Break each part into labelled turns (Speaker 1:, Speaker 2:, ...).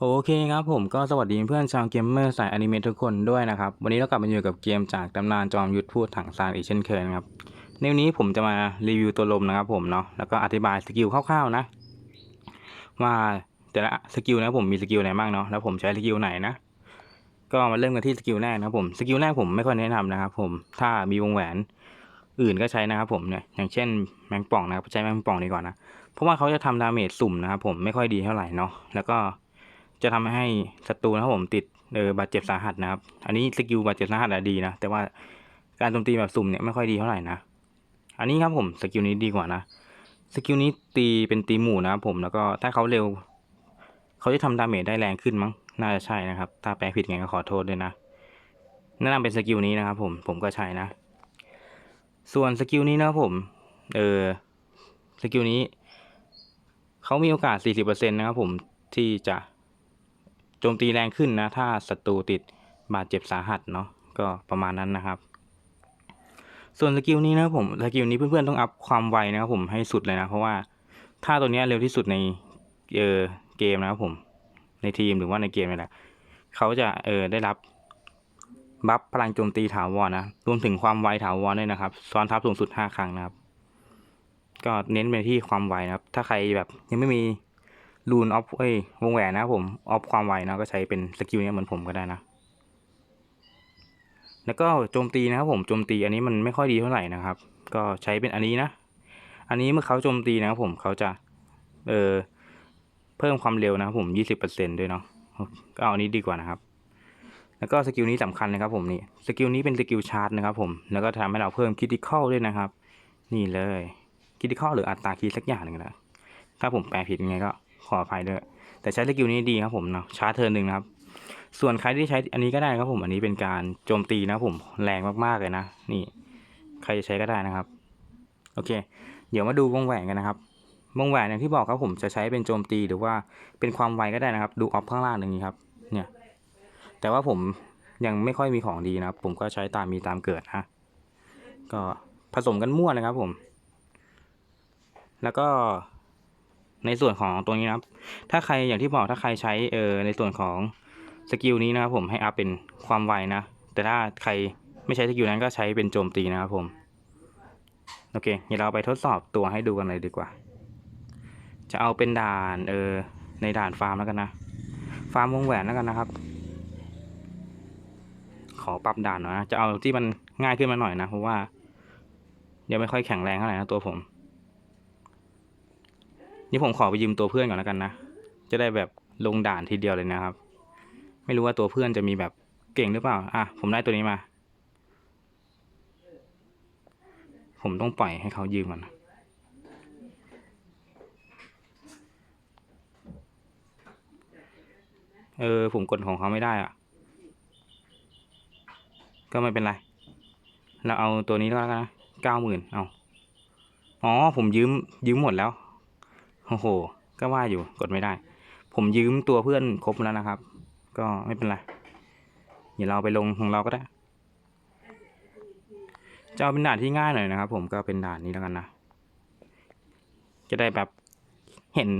Speaker 1: โอเคครับผมก็สวัสดีเพื่อนชาวเกมเมอร์สายอนิเมะทุกคนด้วยนะครับ วันนี้เรากลับมาอยู่กับเกมจากตำนานจอมยุทธพูดถังซานอีกเช่นเคยนะครับในวันนี้ผมจะมารีวิวตัวลมนะครับผมเนาะแล้วก็อธิบายสกิลคร่าวๆนะ ว่าแต่ละสกิลนะผมมีสกิลไหนบ้างเนาะแล้วผมใช้สกิลไหนนะก็มาเริ่มกันที่สกิลแรกนะครับผมสกิลแรกผมไม่ค่อยแนะนำนะครับผมถ้ามีวงแหวนอื่นก็ใช้นะครับผมเนี่ยอย่างเช่นแมงป่องนะครับใช้แมงป่องดีกว่านะเพราะว่าเขาจะทำดาเมจสุ่มนะครับผมไม่ค่อยดีเท่าไหร่เนาะแล้วก็ จะทำให้ศัตรูนะครับผมติดเออบาดเจ็บสาหัสนะครับ อันนี้สกิลบาดเจ็บสาหัสอะดีนะ แต่ว่าการโจมตีแบบสุ่มเนี่ยไม่ค่อยดีเท่าไหร่นะ อันนี้ครับผมสกิลนี้ดีกว่านะ สกิลนี้ตีเป็นตีหมู่นะครับผม แล้วก็ถ้าเขาเร็ว เขาจะทำดาเมจได้แรงขึ้นมั้ง น่าจะใช่นะครับ ถ้าแปลผิดไงก็ขอโทษด้วยนะ แนะนำเป็นสกิลนี้นะครับผม ผมก็ใช้นะ ส่วนสกิลนี้นะครับผม เออ สกิลนี้ เขามีโอกาส 40%นะครับผม ที่จะ โจมตีแรงขึ้นนะ ถ้าศัตรูติดบาดเจ็บสาหัสเนาะก็ประมาณนั้นนะครับ ส่วนสกิลนี้นะผมสกิลนี้เพื่อนๆต้องอัพความไวนะครับผมให้สุดเลยนะ เพราะว่าถ้าตัวนี้เร็วที่สุดในเออเกมนะครับผมในทีมหรือว่าในเกมนี่แหละเขาจะเออได้รับบัฟพลังโจมตีถาวรนะรวมถึงความไวถาวรด้วยนะครับ ซ้อนทับสูงสุด 5 ครั้งนะครับ ก็เน้นไปที่ความไวนะครับ ถ้าใครแบบยังไม่มี รูนออฟเอ้ยวงแหวนนะผมออฟความไวนะก็ใช้เป็นสกิลนี้เหมือนผมก็ได้นะ แล้วก็โจมตีนะครับผมโจมตีอันนี้มันไม่ค่อยดีเท่าไหร่นะครับ ก็ใช้เป็นอันนี้นะ อันนี้เมื่อเขาโจมตีนะครับผมเขาจะเออเพิ่มความเร็วนะครับผมยี่สิบเปอร์เซ็นด้วยเนาะก็เอาอันนี้ดีกว่านะครับ แล้วก็สกิลนี้สำคัญนะครับผมนี่สกิลนี้เป็นสกิลชาร์จนะครับผมแล้วก็ทำให้เราเพิ่มคิติคอลด้วยนะครับ นี่เลยคิติคอลหรืออัตราคีย์สักอย่างหนึ่งนะถ้าผมแปลผิดยังไงก็ ขออภัยด้วยแต่ใช้สกิลนี้ดีครับผมเนาะชาร์จเทิร์นหนึ่งนะครับ ส่วนใครที่ใช้อันนี้ก็ได้ครับผมอันนี้เป็นการโจมตีนะผมแรงมากๆเลยนะนี่ ใครจะใช้ก็ได้นะครับ โอเค เดี๋ยวมาดูวงแหวนกันนะครับวงแหวนอย่างที่บอกครับผมจะใช้เป็นโจมตีหรือว่าเป็นความไวก็ได้นะครับ ดูออฟข้างล่างตรงนี้ครับ เนี่ย แต่ว่าผมยังไม่ค่อยมีของดีนะครับ ผมก็ใช้ตามมีตามเกิดนะก็ผสมกันมั่วนะครับผม แล้วก็ ในส่วนของตัวนี้นะครับ ถ้าใครอย่างที่บอกถ้าใครใช้เออในส่วนของสกิลนี้นะครับผมให้อัพเป็นความไวนะ แต่ถ้าใครไม่ใช้สกิลนั้นก็ใช้เป็นโจมตีนะครับผม โอเคเดี๋ยวเราไปทดสอบตัวให้ดูกันเลยดีกว่า จะเอาเป็นด่านเออในด่านฟาร์มแล้วกันนะ ฟาร์มวงแหวนแล้วกันนะครับ ขอปรับด่านหน่อยนะ จะเอาที่มันง่ายขึ้นมาหน่อยนะเพราะว่ายังไม่ค่อยแข็งแรงเท่าไหร่นะตัวผม นี่ผมขอไปยืมตัวเพื่อนก่อนแล้วกันนะ จะได้แบบลงด่านทีเดียวเลยนะครับ ไม่รู้ว่าตัวเพื่อนจะมีแบบเก่งหรือเปล่า อะ ผมได้ตัวนี้มา ผมต้องปล่อยให้เขายืมมันนเออ ผมกดของเขาไม่ได้อะ ก็ไม่เป็นไร เราเอาตัวนี้แล้วกันนะเก้าหมื่นเอาอ๋อ ผมยืมยืมหมดแล้ว โอ้โห ก็ว่าอยู่กดไม่ได้ ผมยืมตัวเพื่อนครบแล้วนะครับ ก็ไม่เป็นไรเดี๋ยวเราไปลงของเราก็ได้จะเอาเป็นด่านที่ง่ายหน่อยนะครับ ผมก็เป็นด่านนี้แล้วกันนะจะได้แบบเห็น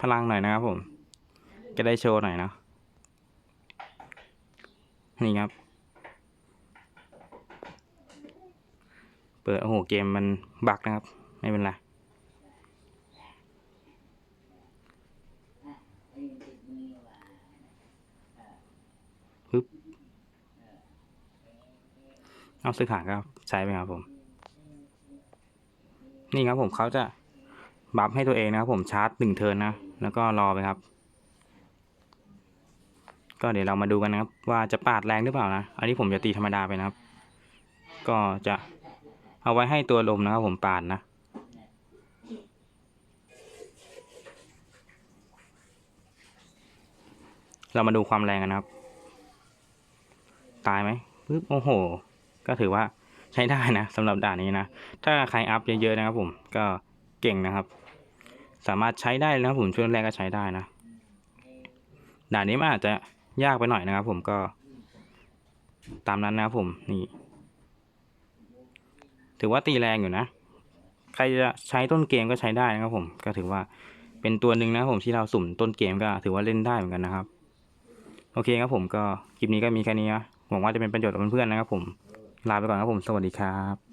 Speaker 1: พลังหน่อยนะครับ ผม จะได้โชว์หน่อยนะนี่ครับ เปิดโอ้โหเกมมันบักนะครับ ไม่เป็นไร เอาซื้อขายก็ใช้ไปครับผม นี่ครับผมเขาจะบัฟให้ตัวเองนะครับผมชาร์จหนึ่งเทิร์นนะ แล้วก็รอไปครับ ก็เดี๋ยวเรามาดูกันนะครับ ว่าจะปาดแรงหรือเปล่านะ อันนี้ผมจะตีธรรมดาไปนะครับ ก็จะเอาไว้ให้ตัวลมนะครับผมปาดนะเรามาดูความแรงกันนะครับ ตายไหมปึ๊บโอ้โห ก็ถือว่าใช้ได้นะสำหรับด่านนี้นะ ถ้าใครอัพเยอะๆนะครับผมก็เก่งนะครับ สามารถใช้ได้เลยนะครับผมช่วงแรกก็ใช้ได้นะด่านนี้มันอาจจะยากไปหน่อยนะครับ ผมก็ ตามนั้นนะครับผมนี่ ถือว่าตีแรงอยู่นะ ใครจะใช้ต้นเกมก็ใช้ได้นะครับ ผมก็ถือว่าเป็นตัวหนึ่งนะครับผมที่เราสุ่มต้นเกมก็ถือว่าเล่นได้เหมือนกันนะครับ โอเคครับผมก็คลิปนี้ก็มีแค่นี้นะ หวังว่าจะเป็นประโยชน์กับเพื่อนๆนะครับผม ลาไปก่อนครับผม สวัสดีครับ